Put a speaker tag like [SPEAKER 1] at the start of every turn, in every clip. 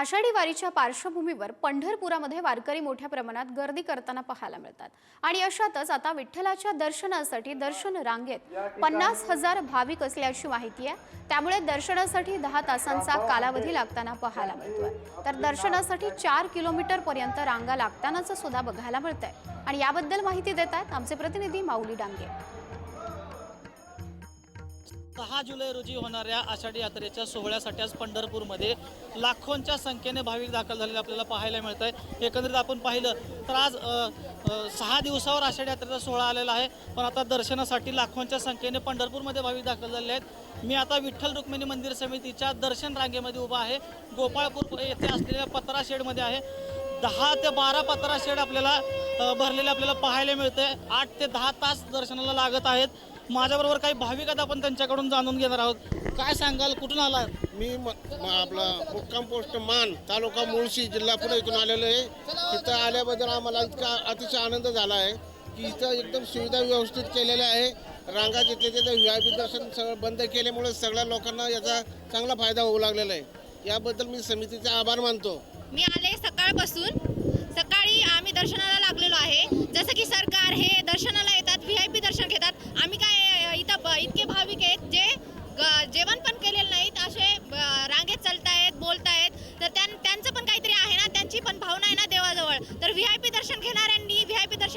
[SPEAKER 1] आषाढी वारीच्या पार्श्वभूमीवर पंढरपुरामध्ये वारकरी मोठ्या प्रमाणात गर्दी करताना पाहायला मिळतात. आणि अशातच आता विठ्ठलाच्या दर्शनासाठी दर्शन रांगेत पन्नास हजार भाविक असल्याची माहिती आहे. त्यामुळे दर्शनासाठी दहा तासांचा कालावधी लागताना पाहायला मिळतोय. तर दर्शनासाठी चार किलोमीटर पर्यंत रांगा लागतानाच सुद्धा बघायला मिळत आहे आणि याबद्दल माहिती देत आहेत आमचे प्रतिनिधी माऊली डांगे.
[SPEAKER 2] सहा जुलै रोजी होणाऱ्या आषाढी यात्रेच्या सोहळ्यासाठी आज पंढरपूरमध्ये लाखोंच्या संख्येने भाविक दाखल झालेले आपल्याला पाहायला मिळत आहे एकंदरीत आपण पाहिलं तर आज सहा दिवसावर आषाढी यात्रेचा सोहळा आलेला आहे. पण आता दर्शनासाठी लाखोंच्या संख्येने पंढरपूरमध्ये भाविक दाखल झालेले आहेत. मी आता विठ्ठल रुक्मिणी मंदिर समितीच्या दर्शन रांगेमध्ये उभा आहे. गोपाळपूर येथे असलेल्या पत्रा शेडमध्ये आहे. दहा ते बारा पत्रा शेड आपल्याला भरलेले आपल्याला पाहायला मिळते आठ ते दहा तास दर्शनाला लागत आहेत. माझ्याबरोबर काही भाविक आहेत आपण त्यांच्याकडून जाणून घेणार आहोत. काय सांगाल कुठून आला
[SPEAKER 3] मी म- म- आपला मुक्काम पोस्ट मान तालुका मुळशी जिल्हा पुणे इथून आलेलो आहे. इथं आल्याबद्दल आम्हाला इतका अतिशय आनंद झाला आहे की इथं एकदम सुविधा व्यवस्थित केलेल्या आहे. रांगा जिथे तिथे व्ही आय पी दर्शन सगळं बंद केल्यामुळे सगळ्या लोकांना याचा चांगला फायदा होऊ लागलेला आहे. याबद्दल मी समितीचे आभार मानतो.
[SPEAKER 4] मी आले सकाळपासून. सकाळी आम्ही दर्शनाला लागलेलो आहे. जसं की सरकार हे दर्शनाला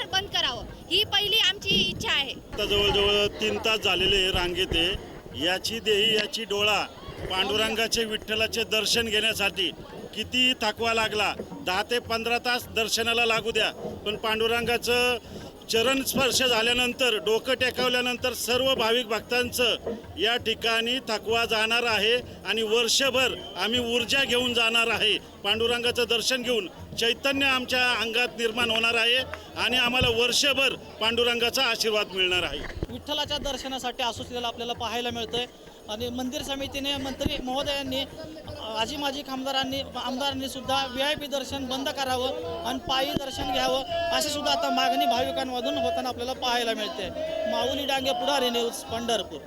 [SPEAKER 4] बंद करावं ही पहिली आमची इच्छा आहे
[SPEAKER 5] आता जवळजवळ तीन तास झालेले रांगेत आहे. याची देही याची डोळा पांडुरंगाचे विठ्ठलाचे दर्शन घेण्यासाठी किती थकवा लागला दहा ते पंधरा तास दर्शनाला लागू द्या पण पांडुरंगाचं चरण स्पर्श झाल्यानंतर डोकं टेकवल्यानंतर सर्व भाविक भक्तांचं या ठिकाणी थकवा जाणार आहे आणि वर्षभर आम्ही ऊर्जा घेऊन जाणार आहे. पांडुरंगाचं दर्शन घेऊन चैतन्य आमच्या अंगात निर्माण होणार आहे आणि आम्हाला वर्षभर पांडुरंगाचा आशीर्वाद मिळणार आहे.
[SPEAKER 2] विठ्ठलाच्या दर्शनासाठी असोसिएला आपल्याला पाहायला मिळतंय. आणि मंदिर समितीने मंत्री महोदयांनी आजी माजी खामदारांनी आमदारांनी सुद्धा व्ही आय पी दर्शन बंद करावं आणि पायी दर्शन घ्यावं अशी सुद्धा आता मागणी भाविकांमधून होताना आपल्याला पाहायला मिळते. माऊली डांगे पुढारी न्यूज पंढरपूर.